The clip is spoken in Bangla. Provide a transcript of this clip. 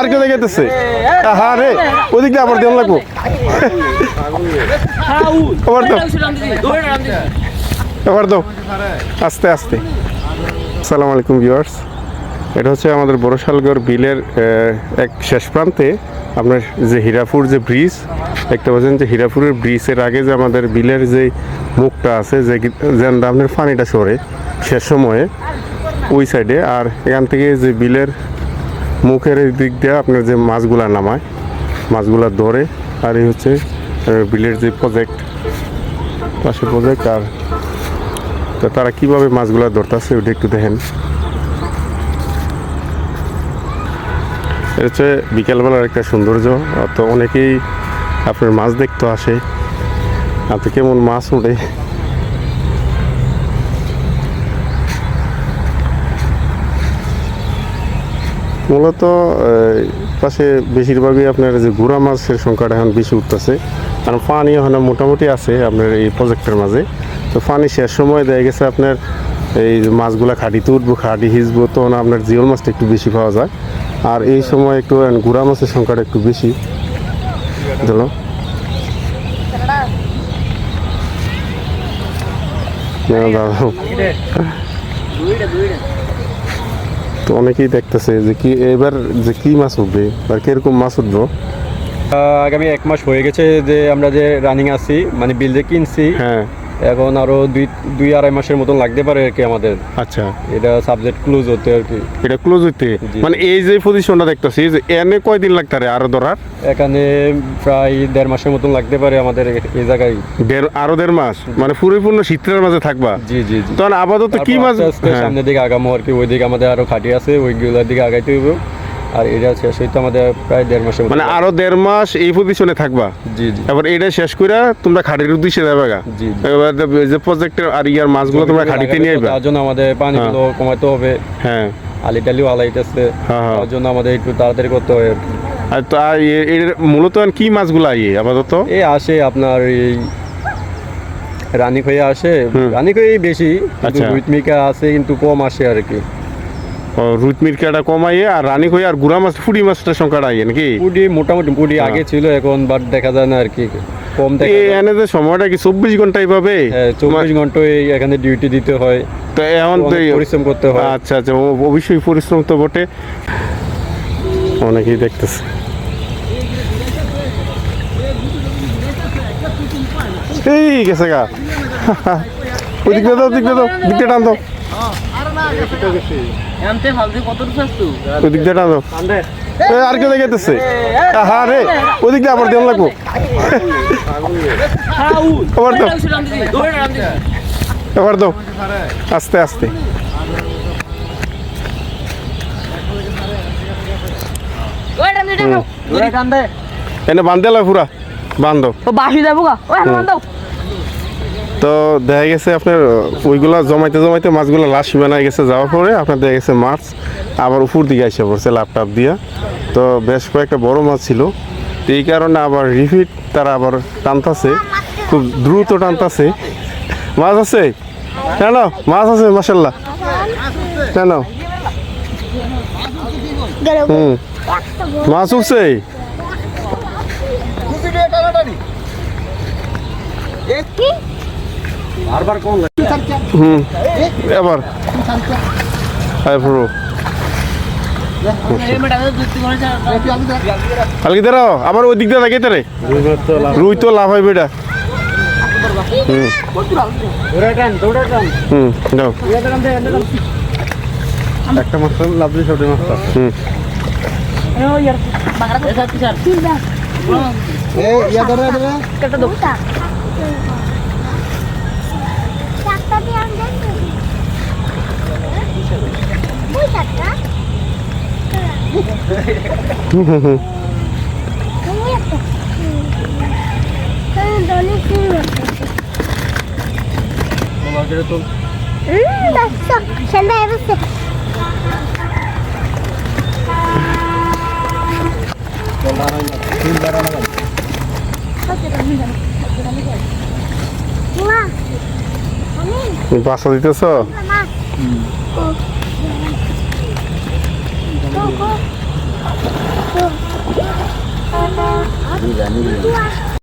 আর কেউ দেখাইতেছে? হ্যাঁ রে, ওদিক আবার দেওয়া লাগবো। আবার দাও। আস্তে আস্তে। আসসালামু আলাইকুম, ভিউয়ার্স। এটা হচ্ছে আমাদের বড়শালগড় বিলের এক শেষ প্রান্তে। আপনার যে হীরাপুর যে ব্রিজ, দেখতে পাচ্ছেন যে হীরাপুরের ব্রিজের আগে যে আমাদের বিলের যে মুখটা আছে, যে যেন আপনার পানিটা সরে শেষ সময়ে, ওই সাইডে আর এখান থেকে যে বিলের মুখের এই দিক দিয়ে আপনার যে মাছগুলা নামায়, মাছগুলা ধরে, আর এই হচ্ছে বিলের যে প্রজেক্ট পাশে প্রজেক্ট আর তো তারা কীভাবে মাছগুলা ধরতেছে ওটা একটু দেখেন। এটা হচ্ছে বিকেলবেলার একটা সৌন্দর্য, তো অনেকেই আপনার মাছ দেখতে আসে। আপনি কেমন মাছ ওঠে? মূলত পাশে বেশিরভাগই আপনার যে গুড়া মাছের সংখ্যাটা এখন বেশি উঠতেছে। কারণ পানি এখন মোটামুটি আছে আপনার এই প্রজেক্টের মাঝে। তো পানি শেষ সময় দেখা গেছে আপনার এই মাছগুলা খাটিতে উঠবো, খাটি হিসবো তখন আপনার জিওল মাছটা একটু বেশি পাওয়া যায়। আর এই সময় একটু গুড়া মাছের সংখ্যাটা একটু বেশি। ধরো। দাদা তো অনেকেই দেখতেছে যে কি এবার যে কি মাছ উঠবে বা কীরকম মাছ উঠবো। আগামী এক মাস হয়ে গেছে যে আমরা যে রানিং আছি মানে বিল যে কিনছি হ্যাঁ। এখন আরও দুই দুই আড়াই মাসের মতন লাগতে পারে আর কি আমাদের। আচ্ছা। এটা সাবজেক্ট ক্লোজ হতে আর কি। এটা ক্লোজ হইতে? জি। মানে এই যে পজিশনটা দেখতেছি যে এনে কয়দিন লাগতে পারে আরও ধরার? এখানে প্রায় দেড় মাসের মতন লাগতে পারে আমাদের এই জায়গায়। দেড় আরও দেড় মাস? মানে পরিপূর্ণ শীতের মাঝে থাকবা? জি জি জি। তখন আপাতত কি মাছ হ্যাঁ। সামনের দিকে আগামো আর কি ওই দিকে আমাদের আরও খাটি আছে ওইগুলোর দিকে আগাইতে হইব। আর এটা শেষ হইতে আমাদের প্রায় দেড় মাসের মানে আরও দেড় মাস এই পজিশনে থাকবা? জি জি। এবার এটা শেষ করে তোমরা উদ্দেশ্যে যাবে গা? জি। এবার যে- প্রজেক্টের আর ইয়ার মাছগুলো তোমরা নিয়ে আইবা? তার জন্য আমাদের পানিগুলো কমাতে হবে। হ্যাঁ। আলি টালিও আলাইতেছে। হ্যাঁ, হ্যাঁ। তার জন্য আমাদের একটু তাড়াতাড়ি করতে হয় আর। তো এর মূলত কি মাছগুলো আইয়ে আপাতত? এই আসে আপনার এই রানী হয়ে আসে। রানী হয়ে বেশি আচ্ছা। রুইত আছে কিন্তু কম আসে আর কি। রুট মিরকাটা কমাইয়ে আর রানী কই আর গুড়া মাছ ফুড়ি মাছটার সংখ্যাটা আইয়ে নাকি? পুডি মোটামুটি পুডি হ্যাঁ। আগে ছিল এখন বাট দেখা যায় না আর কি কম যায়। এনে যে সময়টা কি চব্বিশ ঘন্টাই পাবে? হ্যাঁ, চব্বিশ ঘন্টায় এখানে ডিউটি দিতে হয়। তো এখন তো পরিশ্রম করতে হয়। আচ্ছা আচ্ছা ও অবশ্যই পরিশ্রম তো বটে। অনেকেই দেখতেছে। এই গেছে গা। ওদিক দাও ওদিক দাও দিক দিয়ে টান দাও। এমতে ফালতু কত রুপ আছু? ওদিক দিয়ে টান। এ, আর কেউ দেখাইতেছে? হ্যাঁ রে ওদিক দিয়ে আবার দেওয়া লাগবো। আবার দাও। দৌড়ে রাম আবার দাও আস্তে আস্তে এনে বান্ধে পুরা। বান্ধ। ও বাসি যাব গা। তো দেখা গেছে আপনার ওইগুলা জমাইতে জমাইতে মাছগুলো লাশ বানায় গেছে যাওয়ার পরে আপনার দেখা গেছে মাছ আবার উপর দিকে এসে পড়ছে ল্যাপটপ দিয়া। তো বেশ কয়েকটা বড় মাছ ছিল। তো এই কারণে আবার রিপিট তারা আবার টানতাছে খুব দ্রুত টানতাছে। মাছ আছে? কেন? মাছ আছে মাসাল্লাহ কেন? হুম। মাছ উঠছে? বারবার কোন হুম এবার। পুরো কালকে দাঁড়াও আবার ওই দিক দিয়ে থাকে তারে রুই তো লাভ হয় বেটা। হুম। হুম যাও। একটা মাছ লাভ দিয়ে সবটি হুম। ওই ইয়ার বাংলা কথা Afiyet olsun. Hmm, dostum. Sen de evlisin. Yollarına gel. Yollarına gel. Hazırlanın. Hazırlanın. Ulan. Vem passando de pessoal.